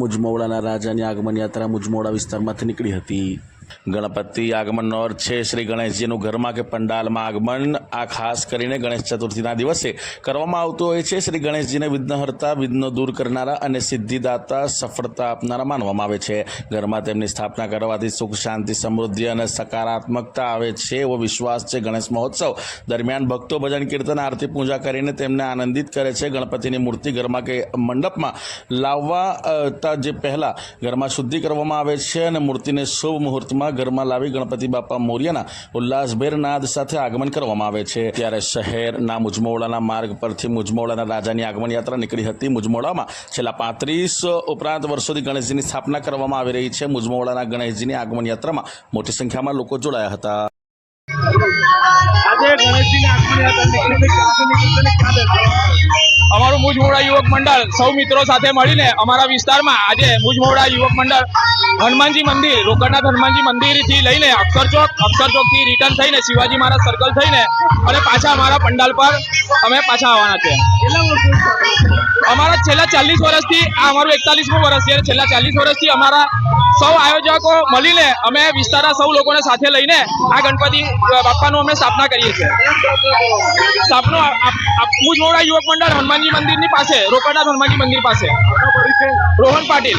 મુજમોડાના રાજાની આગમન યાત્રા મુજમોડા વિસ્તારમાંથી નીકળી હતી. ગણપતિ આગમનનો અર્થ છે, શ્રી ગણેશજીનું ઘરમાં કે પંડાલમાં આગમન. આ ખાસ કરીને ગણેશ ચતુર્થીના દિવસે કરવામાં આવતું હોય છે. શ્રી ગણેશજીને વિઘ્નહર્તા, વિઘ્નો દૂર કરનારા અને સિદ્ધિદાતા સફળતા આપનારા માનવામાં આવે છે. ઘરમાં તેમની સ્થાપના કરવાથી સુખ, શાંતિ, સમૃદ્ધિ અને સકારાત્મકતા આવે છે એવો વિશ્વાસ છે ગણેશ મહોત્સવ. દરમિયાન ભક્તો ભજન, કીર્તન, આરતી, પૂજા કરીને તેમને આનંદિત કરે છે. ગણપતિની મૂર્તિ ઘરમાં કે મંડપમાં લાવવા જે પહેલાં ઘરમાં શુદ્ધિ કરવામાં આવે છે અને મૂર્તિને શુભ મુહૂર્તમાં ઘરમાં લાવી ગણપતિ બાપા મોર્યના ઉલ્લાસભેર નાદ સાથે આગમન કરવામાં આવે છે. ત્યારે શહેરના મુજમોડાના માર્ગ પરથી મુજમોડાના રાજાની આગમન યાત્રા નીકળી હતી. મુજમોડામાં છેલ્લા પાંત્રીસ ઉપરાંત વર્ષોથી ગણેશજીની સ્થાપના કરવામાં આવી રહી છે. મુજમોડાના ગણેશજીની આગમન યાત્રામાં મોટી સંખ્યામાં લોકો જોડાયા હતા. આજે ગણેશજીની આગમન યાત્રા નીકળી ક્યાંથી નીકળી ક્યાં મુજમોડા યુવક મંડળ સૌ મિત્રો સાથે મળીને અમારા વિસ્તારમાં આજે મુજમોડા યુવક મંડળ હનુમાનજી મંદિર, રોકડનાથ હનુમાનજી મંદિરથી લઈને અક્ષર ચોક, અક્ષર ચોકથી રિટર્ન થઈને શિવાજી મહારાજ સર્કલ થઈને અને પાછા અમારા પંડાલ પર અમે પાછા આવવાના છે અમારા છેલ્લા ચાલીસ વર્ષથી, આ અમારું એકતાલીસમું વર્ષ છે. છેલ્લા ચાલીસ વર્ષથી અમારા સૌ આયોજકો મળીને અમે વિસ્તારના સૌ લોકોને સાથે લઈને આ ગણપતિ બાપાનું અમે સ્થાપના કરીએ છીએ. સ્થાપનો મુજમોડા યુવક મંડળ હનુમાનજી મંદિરની પાસે, રોકડનાથ હનુમાનજી મંદિર પાસે. રોહન પાટીલ.